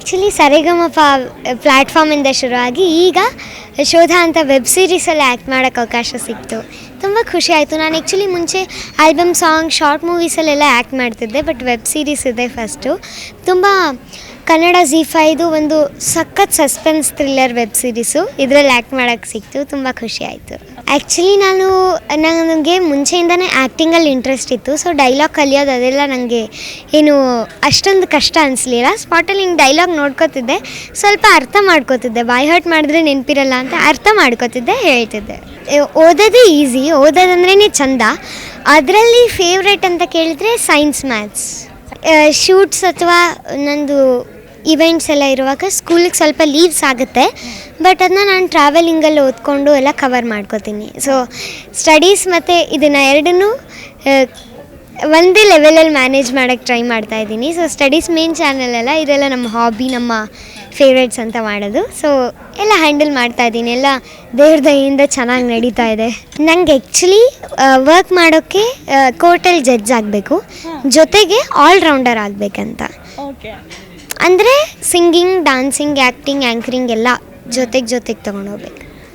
Actually ಸರಿಗಮಪ ಪ್ಲ್ಯಾಟ್ಫಾರ್ಮಿಂದ ಶುರುವಾಗಿ ಈಗ ಶೋಧ ಅಂತ ವೆಬ್ ಸೀರೀಸಲ್ಲಿ ಆ್ಯಕ್ಟ್ ಮಾಡೋಕ್ಕೆ ಅವಕಾಶ ಸಿಕ್ತು. ತುಂಬ ಖುಷಿ ಆಯಿತು. ನಾನು ಆ್ಯಕ್ಚುಲಿ ಮುಂಚೆ ಆಲ್ಬಮ್ ಸಾಂಗ್ ಶಾರ್ಟ್ ಮೂವೀಸಲ್ಲೆಲ್ಲ ಆ್ಯಕ್ಟ್ ಮಾಡ್ತಿದ್ದೆ ಬಟ್ ವೆಬ್ ಸೀರೀಸ್ ಇದೆ ಫಸ್ಟು ತುಂಬ ಕನ್ನಡ ಜಿ ಫೈದು ಒಂದು ಸಖತ್ ಸಸ್ಪೆನ್ಸ್ ಥ್ರಿಲ್ಲರ್ ವೆಬ್ ಸೀರೀಸು ಇದರಲ್ಲಿ ಆ್ಯಕ್ಟ್ ಮಾಡೋಕ್ಕೆ ಸಿಕ್ತು, ತುಂಬ ಖುಷಿ ಆಯಿತು. ಆ್ಯಕ್ಚುಲಿ ನಾನು ನನಗೆ ಮುಂಚೆಯಿಂದನೇ ಆ್ಯಕ್ಟಿಂಗಲ್ಲಿ ಇಂಟ್ರೆಸ್ಟ್ ಇತ್ತು ಸೊ ಡೈಲಾಗ್ ಕಲಿಯೋದು ಅದೆಲ್ಲ ನನಗೆ ಏನು ಅಷ್ಟೊಂದು ಕಷ್ಟ ಅನಿಸ್ಲಿಲ್ಲ. ಸ್ಪಾಟಲ್ಲಿ ಹಿಂಗೆ ಡೈಲಾಗ್ ನೋಡ್ಕೋತಿದ್ದೆ, ಸ್ವಲ್ಪ ಅರ್ಥ ಮಾಡ್ಕೋತಿದ್ದೆ. ಬಾಯ್ ಹರ್ಟ್ ಮಾಡಿದ್ರೆ ನೆನಪಿರಲ್ಲ ಅಂತ ಅರ್ಥ ಮಾಡ್ಕೋತಿದ್ದೆ, ಹೇಳ್ತಿದ್ದೆ. ಓದೋದೇ ಈಸಿ ಓದೋದಂದ್ರೇ ಚಂದ. ಅದರಲ್ಲಿ ಫೇವ್ರೇಟ್ ಅಂತ ಕೇಳಿದ್ರೆ ಸೈನ್ಸ್ ಮ್ಯಾಥ್ಸ್ ಶೂಟ್ಸ್ ಅಥವಾ ನಂದು ಇವೆಂಟ್ಸ್ ಎಲ್ಲ ಇರುವಾಗ ಸ್ಕೂಲಿಗೆ ಸ್ವಲ್ಪ ಲೀವ್ಸ್ ಆಗುತ್ತೆ. ಬಟ್ ಅದನ್ನ ನಾನು ಟ್ರಾವೆಲಿಂಗಲ್ಲಿ ಓದ್ಕೊಂಡು ಎಲ್ಲ ಕವರ್ ಮಾಡ್ಕೋತೀನಿ. ಸೊ ಸ್ಟಡೀಸ್ ಮತ್ತು ಇದನ್ನು ಎರಡನ್ನೂ ಒಂದೇ ಲೆವೆಲಲ್ಲಿ ಮ್ಯಾನೇಜ್ ಮಾಡೋಕ್ಕೆ ಟ್ರೈ ಮಾಡ್ತಾ ಇದ್ದೀನಿ. ಸೊ ಸ್ಟಡೀಸ್ ಮೇನ್ ಚಾನಲ್ ಅಲ್ಲ ಇದೆಲ್ಲ ನಮ್ಮ ಹಾಬಿ ನಮ್ಮ ಫೇವ್ರೇಟ್ಸ್ ಅಂತ ಮಾಡೋದು. ಸೊ ಎಲ್ಲ ಹ್ಯಾಂಡಲ್ ಮಾಡ್ತಾ ಇದ್ದೀನಿ. ಎಲ್ಲ ದೇವ್ರ ದಯಿಂದ ಚೆನ್ನಾಗಿ ನಡೀತಾ ಇದೆ. ನಂಗೆ ಆ್ಯಕ್ಚುಲಿ ವರ್ಕ್ ಮಾಡೋಕ್ಕೆ ಕೋರ್ಟಲ್ಲಿ ಜಡ್ಜ್ ಆಗಬೇಕು. ಜೊತೆಗೆ ಆಲ್ರೌಂಡರ್ ಆಗಬೇಕಂತ. ಅಂದರೆ ಸಿಂಗಿಂಗ್ ಡ್ಯಾನ್ಸಿಂಗ್ ಆ್ಯಕ್ಟಿಂಗ್ ಆ್ಯಂಕರಿಂಗ್ ಎಲ್ಲ ಜೊತೆಗೆ ಜೊತೆಗೆ ತೊಗೊಂಡೋಗ್ಬೇಕು